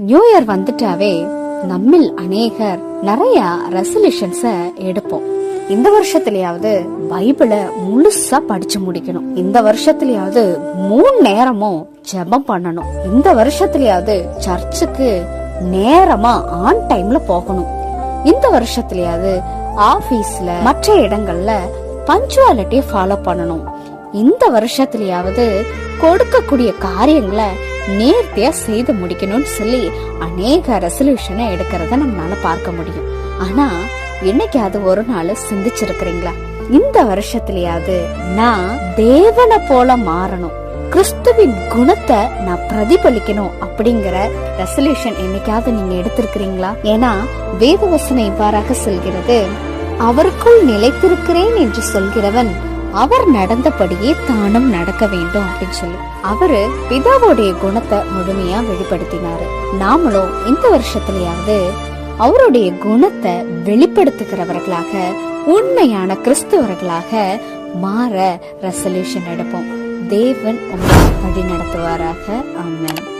New year வந்துட்டாவே நம்மில் அநேகர் நிறைய ரெசல்யூஷன்ஸ எடுப்போம். இந்த வருஷத்துலயாவது பைபிளை முழுசா படிச்சு முடிக்கணும். இந்த வருஷத்துலயாவது மூணு நேரமும் ஜெபம் பண்ணணும். இந்த வருஷத்துலயாவது சர்ச்சுக்கு நேரமா ஆன் டைம்ல போகணும். இந்த வருஷத்துலயாவது ஆபீஸ்ல மற்ற இடங்கள்ல பஞ்சுவாலிட்டியை ஃபாலோ பண்ணணும். இந்த வருஷத்துலயாவது கொடுக்கக்கூடிய காரியங்களை நேர்த்தியா செய்து முடிக்கணும்னு சொல்லி அநேக ரெசல்யூஷனை எடுக்கிறத நம்மளால பார்க்க முடியும். ஆனா என்னைக்காவது ஒரு நாள் சிந்திச்சிருக்கிறீங்களா? இந்த வருஷத்துலயாவது நான் தேவனை போல மாறணும். கிறிஸ்துவின் குணத்தை நான் பிரதிபலிக்கணும் அப்படிங்கிற ரெசல்யூஷன் என்னைக்காவது நீங்க எடுத்திருக்கிறீங்களா? ஏன்னா வேதவசனம் இவ்வாறாக சொல்கிறது அவருக்குள் நிலைத்திருக்கிறேன் என்று சொல்கிறவன் அவர் நடந்தபடியே தானும் நடக்க வேண்டும் அப்படின்னு சொல்லி. அவரு பிதாவோடைய குணத்தை முழுமையா வெளிப்படுத்தினாரு. நாமளும் இந்த வருஷத்துலயாவது அவருடைய குணத்தை வெளிப்படுத்துகிறவர்களாக உண்மையான கிறிஸ்தவர்களாக மாற ரெசல்யூஷன் எடுப்போம். தேவன் உங்களை வழி நடத்துவாராக ஆமென்.